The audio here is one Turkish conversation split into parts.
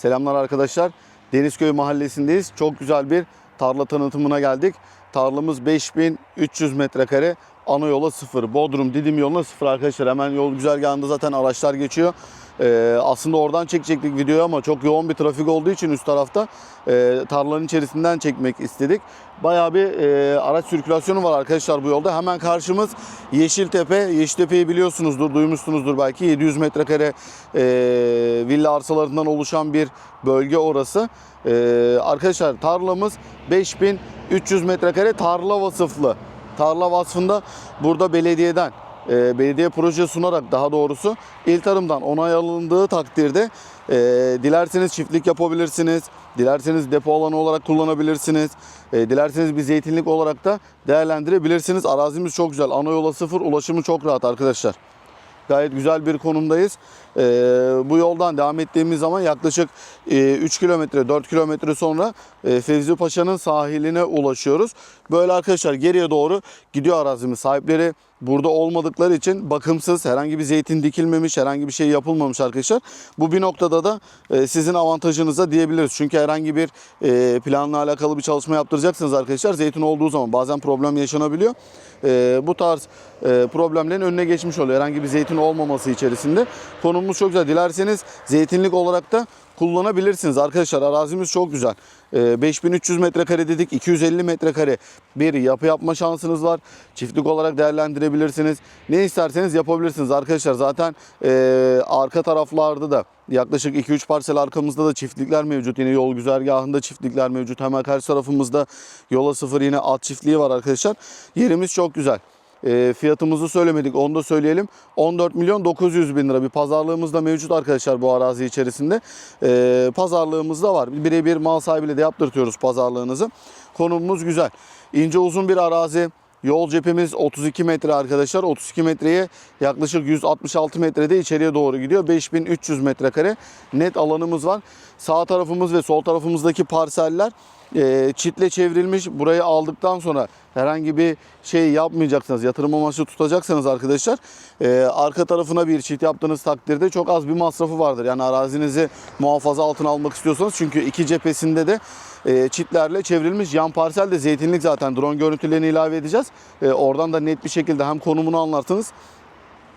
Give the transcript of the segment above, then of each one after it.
Selamlar arkadaşlar. Denizköy mahallesindeyiz. Çok güzel bir tarla tanıtımına geldik. Tarlamız 5300 metrekare. Ana yola sıfır. Bodrum Didim yoluna sıfır arkadaşlar. Hemen yol güzergahında zaten araçlar geçiyor. Ee, aslında oradan çekecektik videoyu ama çok yoğun bir trafik olduğu için üst tarafta e, tarlanın içerisinden çekmek istedik. Bayağı bir e, araç sirkülasyonu var arkadaşlar bu yolda. Hemen karşımız Yeşiltepe. Yeşiltepe'yi biliyorsunuzdur, duymuşsunuzdur belki. 700 metrekare e, villa arsalarından oluşan bir bölge orası. E, arkadaşlar tarlamız 5300 metrekare tarla vasıflı. Tarla vasfında burada belediyeden e, belediye proje sunarak daha doğrusu il tarımdan onay alındığı takdirde e, dilerseniz çiftlik yapabilirsiniz. Dilerseniz depo alanı olarak kullanabilirsiniz. E, dilerseniz bir zeytinlik olarak da değerlendirebilirsiniz. Arazimiz çok güzel. Ana yola sıfır. Ulaşımı çok rahat arkadaşlar. Gayet güzel bir konumdayız. Ee, bu yoldan devam ettiğimiz zaman yaklaşık e, 3 kilometre 4 kilometre sonra e, Fevzi Paşa'nın sahiline ulaşıyoruz. Böyle arkadaşlar geriye doğru gidiyor arazimiz. Sahipleri burada olmadıkları için bakımsız herhangi bir zeytin dikilmemiş herhangi bir şey yapılmamış arkadaşlar. Bu bir noktada da e, sizin avantajınıza diyebiliriz. Çünkü herhangi bir e, planla alakalı bir çalışma yaptıracaksınız arkadaşlar. Zeytin olduğu zaman bazen problem yaşanabiliyor. E, bu tarz problemlerin önüne geçmiş oluyor. Herhangi bir zeytin olmaması içerisinde. Konumuz çok güzel. Dilerseniz zeytinlik olarak da kullanabilirsiniz arkadaşlar. Arazimiz çok güzel. E, 5300 metrekare dedik. 250 metrekare bir yapı yapma şansınız var. Çiftlik olarak değerlendirebilirsiniz. Ne isterseniz yapabilirsiniz arkadaşlar. Zaten e, arka taraflarda da yaklaşık 2-3 parsel arkamızda da çiftlikler mevcut. Yine yol güzergahında çiftlikler mevcut. Hemen karşı tarafımızda yola sıfır yine at çiftliği var arkadaşlar. Yerimiz çok güzel. E, fiyatımızı söylemedik onu da söyleyelim. 14 milyon 900 bin lira bir pazarlığımız da mevcut arkadaşlar bu arazi içerisinde. E, pazarlığımız da var. Birebir mal sahibiyle de yaptırtıyoruz pazarlığınızı. Konumumuz güzel. İnce uzun bir arazi. Yol cephemiz 32 metre arkadaşlar. 32 metreye yaklaşık 166 metrede içeriye doğru gidiyor. 5300 metrekare net alanımız var. Sağ tarafımız ve sol tarafımızdaki parseller e, çitle çevrilmiş. Burayı aldıktan sonra herhangi bir şey yapmayacaksınız. Yatırım amaçlı tutacaksanız arkadaşlar e, arka tarafına bir çit yaptığınız takdirde çok az bir masrafı vardır. Yani arazinizi muhafaza altına almak istiyorsanız çünkü iki cephesinde de e, çitlerle çevrilmiş yan parsel de zeytinlik zaten drone görüntülerini ilave edeceğiz. E, oradan da net bir şekilde hem konumunu anlarsınız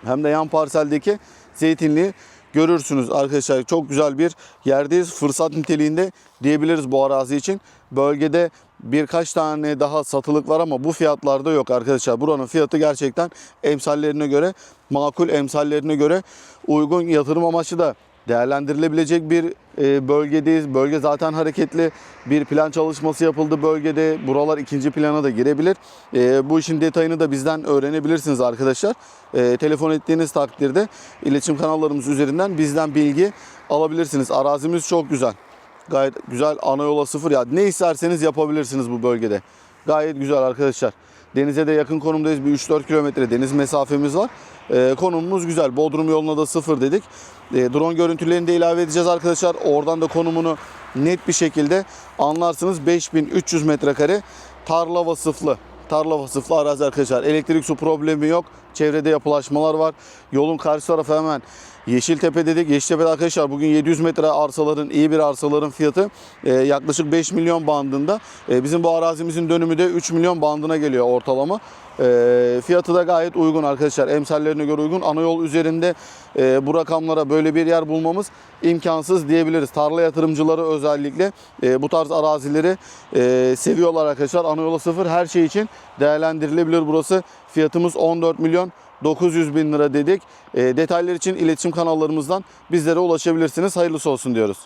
hem de yan parseldeki zeytinliği görürsünüz arkadaşlar. Çok güzel bir yerdeyiz. Fırsat niteliğinde diyebiliriz bu arazi için. Bölgede birkaç tane daha satılık var ama bu fiyatlarda yok arkadaşlar. Buranın fiyatı gerçekten emsallerine göre makul emsallerine göre uygun yatırım amaçlı da değerlendirilebilecek bir e, bölgedeyiz. Bölge zaten hareketli. Bir plan çalışması yapıldı bölgede. Buralar ikinci plana da girebilir. E, bu işin detayını da bizden öğrenebilirsiniz arkadaşlar. E, telefon ettiğiniz takdirde iletişim kanallarımız üzerinden bizden bilgi alabilirsiniz. Arazimiz çok güzel. Gayet güzel ana yola sıfır ya. Ne isterseniz yapabilirsiniz bu bölgede. Gayet güzel arkadaşlar. Denize de yakın konumdayız. Bir 3-4 kilometre deniz mesafemiz var. Ee, konumumuz güzel. Bodrum yoluna da sıfır dedik. Ee, drone görüntülerini de ilave edeceğiz arkadaşlar. Oradan da konumunu net bir şekilde anlarsınız. 5300 metrekare tarla vasıflı. Tarla vasıflı arazi arkadaşlar. Elektrik su problemi yok. Çevrede yapılaşmalar var. Yolun karşı tarafı hemen Yeşiltepe dedik. Yeşiltepe'de arkadaşlar bugün 700 metre arsaların, iyi bir arsaların fiyatı e, yaklaşık 5 milyon bandında. E, bizim bu arazimizin dönümü de 3 milyon bandına geliyor ortalama. E, fiyatı da gayet uygun arkadaşlar. Emsallerine göre uygun. Ana yol üzerinde e, bu rakamlara böyle bir yer bulmamız imkansız diyebiliriz. Tarla yatırımcıları özellikle e, bu tarz arazileri e, seviyorlar arkadaşlar. Ana yola sıfır her şey için değerlendirilebilir burası. Fiyatımız 14 milyon 900 bin lira dedik. E, detaylar için iletişim kanallarımızdan bizlere ulaşabilirsiniz. Hayırlısı olsun diyoruz.